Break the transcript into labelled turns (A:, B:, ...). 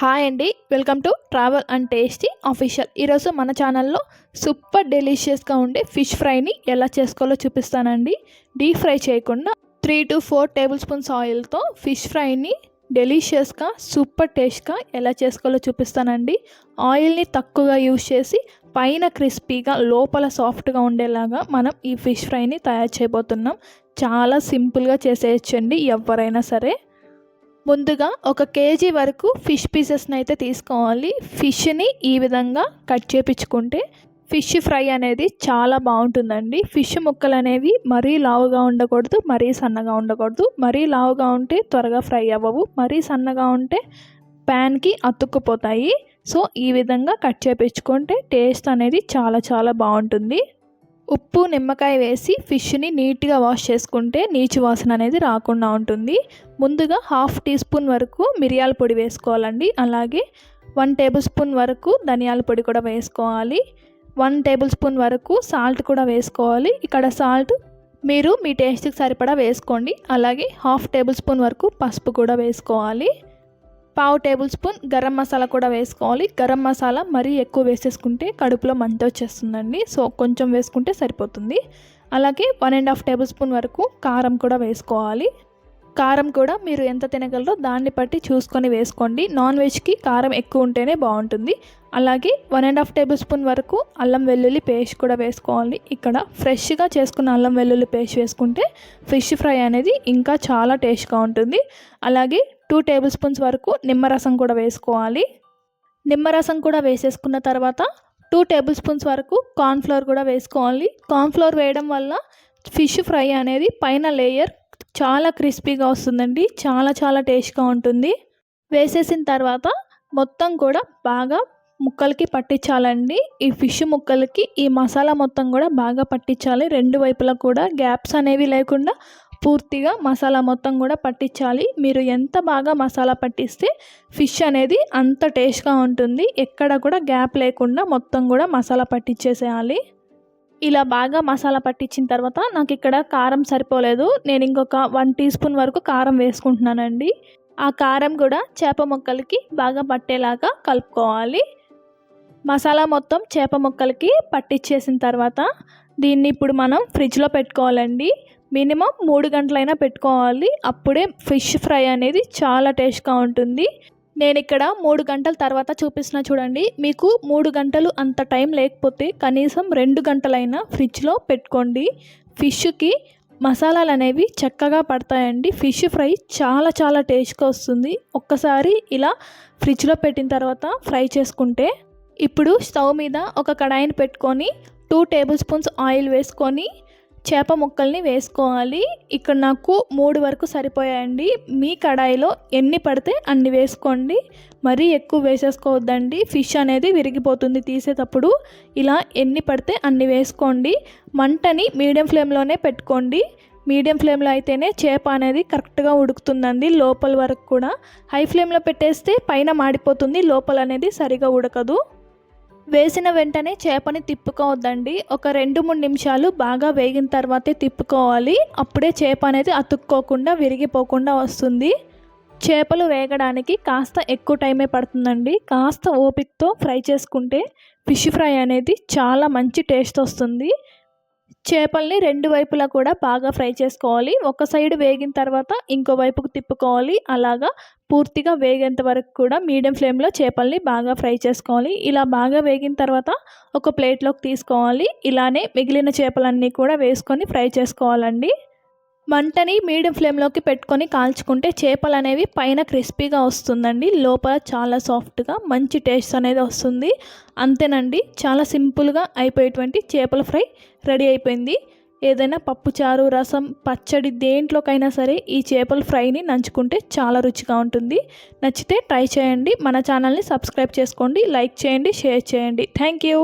A: Hi అండి welcome to travel and tasty official ఈరోజు మన ఛానల్లో సూపర్ డెలిషియస్గా ఉండే ఫిష్ ఫ్రైని ఎలా చేసుకోవాలో చూపిస్తానండి. డీప్ ఫ్రై చేయకుండా three to four table spoons ఆయిల్తో ఫిష్ ఫ్రైని డెలిషియస్గా సూపర్ టేస్ట్గా ఎలా చేసుకోవాలో చూపిస్తానండి. ఆయిల్ని తక్కువగా యూజ్ చేసి పైన క్రిస్పీగా లోపల సాఫ్ట్గా ఉండేలాగా మనం ఈ ఫిష్ ఫ్రైని తయారు చేయబోతున్నాం. చాలా సింపుల్గా చేసేయచ్చండి ఎవరైనా సరే. ముందుగా ఒక కేజీ వరకు ఫిష్ పీసెస్ని అయితే తీసుకోవాలి. ఫిష్ని ఈ విధంగా కట్ చేపించుకుంటే ఫిష్ ఫ్రై అనేది చాలా బాగుంటుందండి. ఫిష్ ముక్కలు అనేవి మరీ లావుగా ఉండకూడదు మరీ సన్నగా ఉండకూడదు. మరీ లావుగా ఉంటే త్వరగా ఫ్రై అవ్వవు మరీ సన్నగా ఉంటే ప్యాన్కి అతుక్కుపోతాయి. సో ఈ విధంగా కట్ చేపించుకుంటే టేస్ట్ అనేది చాలా చాలా బాగుంటుంది. ఉప్పు నిమ్మకాయ వేసి ఫిష్ని నీట్గా వాష్ చేసుకుంటే నీచు వాసన అనేది రాకుండా ఉంటుంది. ముందుగా హాఫ్ టీ స్పూన్ వరకు మిరియాల పొడి వేసుకోవాలండి. అలాగే వన్ టేబుల్ స్పూన్ వరకు ధనియాల పొడి కూడా వేసుకోవాలి. వన్ టేబుల్ స్పూన్ వరకు సాల్ట్ కూడా వేసుకోవాలి. ఇక్కడ సాల్ట్ మీరు మీ టేస్ట్కి సరిపడా వేసుకోండి. అలాగే హాఫ్ టేబుల్ స్పూన్ వరకు పసుపు కూడా వేసుకోవాలి. పావు టేబుల్ స్పూన్ గరం మసాలా కూడా వేసుకోవాలి. గరం మసాలా మరీ ఎక్కువ వేసేసుకుంటే కడుపులో మంట వచ్చేస్తుందండి. సో కొంచెం వేసుకుంటే సరిపోతుంది. అలాగే one and half tablespoon వరకు కారం కూడా వేసుకోవాలి. కారం కూడా మీరు ఎంత తినగలరో దాన్ని బట్టి చూసుకొని వేసుకోండి. నాన్ వెజ్కి కారం ఎక్కువ ఉంటేనే బాగుంటుంది. అలాగే one and half tablespoon వరకు అల్లం వెల్లుల్లి పేస్ట్ కూడా వేసుకోవాలి. ఇక్కడ ఫ్రెష్గా చేసుకున్న అల్లం వెల్లుల్లి పేస్ట్ వేసుకుంటే ఫిష్ ఫ్రై అనేది ఇంకా చాలా టేస్ట్గా ఉంటుంది. అలాగే టూ టేబుల్ స్పూన్స్ వరకు నిమ్మరసం కూడా వేసుకోవాలి. నిమ్మరసం కూడా వేసేసుకున్న తర్వాత టూ టేబుల్ స్పూన్స్ వరకు కార్న్ఫ్లోర్ కూడా వేసుకోవాలి. కార్న్ఫ్లోర్ వేయడం వల్ల ఫిష్ ఫ్రై అనేది పైన లేయర్ చాలా క్రిస్పీగా వస్తుందండి. చాలా చాలా టేస్ట్గా ఉంటుంది. వేసేసిన తర్వాత మొత్తం కూడా బాగా ముక్కలకి పట్టించాలండి. ఈ ఫిష్ ముక్కలకి ఈ మసాలా మొత్తం కూడా బాగా పట్టించాలి. రెండు వైపులా కూడా గ్యాప్స్ అనేవి లేకుండా పూర్తిగా మసాలా మొత్తం కూడా పట్టించాలి. మీరు ఎంత బాగా మసాలా పట్టిస్తే ఫిష్ అనేది అంత టేస్ట్గా ఉంటుంది. ఎక్కడ కూడా గ్యాప్ లేకుండా మొత్తం కూడా మసాలా పట్టించేసేయాలి. ఇలా బాగా మసాలా పట్టించిన తర్వాత నాకు ఇక్కడ కారం సరిపోలేదు. నేను ఇంకొక వన్ టీ స్పూన్ వరకు కారం వేసుకుంటున్నానండి. ఆ కారం కూడా చేప మొక్కలకి బాగా పట్టేలాగా కలుపుకోవాలి. మసాలా మొత్తం చేప మొక్కలకి పట్టించేసిన తర్వాత దీన్ని ఇప్పుడు మనం ఫ్రిడ్జ్లో పెట్టుకోవాలండి. మినిమం మూడు గంటలైనా పెట్టుకోవాలి. అప్పుడే ఫిష్ ఫ్రై అనేది చాలా టేస్ట్గా ఉంటుంది. నేను ఇక్కడ మూడు గంటల తర్వాత చూపిస్తున్న చూడండి. మీకు మూడు గంటలు అంత టైం లేకపోతే కనీసం రెండు గంటలైనా ఫ్రిడ్జ్లో పెట్టుకోండి. ఫిష్కి మసాలాలు అనేవి చక్కగా పడతాయండి. ఫిష్ ఫ్రై చాలా చాలా టేస్ట్గా వస్తుంది. ఒక్కసారి ఇలా ఫ్రిడ్జ్లో పెట్టిన తర్వాత ఫ్రై చేసుకుంటే ఇప్పుడు స్టవ్ మీద ఒక కడాయిని పెట్టుకొని టూ టేబుల్ స్పూన్స్ ఆయిల్ వేసుకొని చేప ముక్కల్ని వేసుకోవాలి. ఇక్కడ నాకు మూడు వరకు సరిపోయాయండి. మీ కడాయిలో ఎన్ని పడితే అన్ని వేసుకోండి. మరీ ఎక్కువ వేసేసుకోవద్దండి. ఫిష్ అనేది విరిగిపోతుంది తీసేటప్పుడు. ఇలా ఎన్ని పడితే అన్ని వేసుకోండి. మంటని మీడియం ఫ్లేమ్లోనే పెట్టుకోండి. మీడియం ఫ్లేమ్లో అయితేనే చేప అనేది కరెక్ట్గా ఉడుకుతుందండి లోపల వరకు కూడా. హై ఫ్లేమ్లో పెట్టేస్తే పైన మాడిపోతుంది. లోపల అనేది సరిగా ఉడకదు. వేసిన వెంటనే చేపని తిప్పుకోవద్దండి. ఒక రెండు మూడు నిమిషాలు బాగా వేగిన తర్వాతే తిప్పుకోవాలి. అప్పుడే చేప అనేది అతుక్కోకుండా విరిగిపోకుండా వస్తుంది. చేపలు వేగడానికి కాస్త ఎక్కువ టైమే పడుతుందండి. కాస్త ఓపికతో ఫ్రై చేసుకుంటే ఫిష్ ఫ్రై అనేది చాలా మంచి టేస్ట్ వస్తుంది. చేపల్ని రెండు వైపులా కూడా బాగా ఫ్రై చేసుకోవాలి. ఒక సైడ్ వేగిన తర్వాత ఇంకో వైపుకు తిప్పుకోవాలి. అలాగా పూర్తిగా వేగేంత వరకు కూడా మీడియం ఫ్లేమ్లో చేపల్ని బాగా ఫ్రై చేసుకోవాలి. ఇలా బాగా వేగిన తర్వాత ఒక ప్లేట్లోకి తీసుకోవాలి. ఇలానే మిగిలిన చేపలన్నీ కూడా వేసుకొని ఫ్రై చేసుకోవాలండి. మంటని మీడియం ఫ్లేమ్లోకి పెట్టుకొని కాల్చుకుంటే చేపలు అనేవి పైన క్రిస్పీగా వస్తుందండి. లోపల చాలా సాఫ్ట్గా మంచి టేస్ట్ అనేది వస్తుంది. అంతేనండి చాలా సింపుల్గా అయిపోయేటువంటి చేపల ఫ్రై రెడీ అయిపోయింది. ఏదైనా పప్పుచారు రసం పచ్చడి దేంట్లోకైనా సరే ఈ చేపల ఫ్రైని నంచుకుంటే చాలా రుచిగా ఉంటుంది. నచ్చితే ట్రై చేయండి. మన ఛానల్ని సబ్స్క్రైబ్ చేసుకోండి లైక్ చేయండి షేర్ చేయండి. Thank you.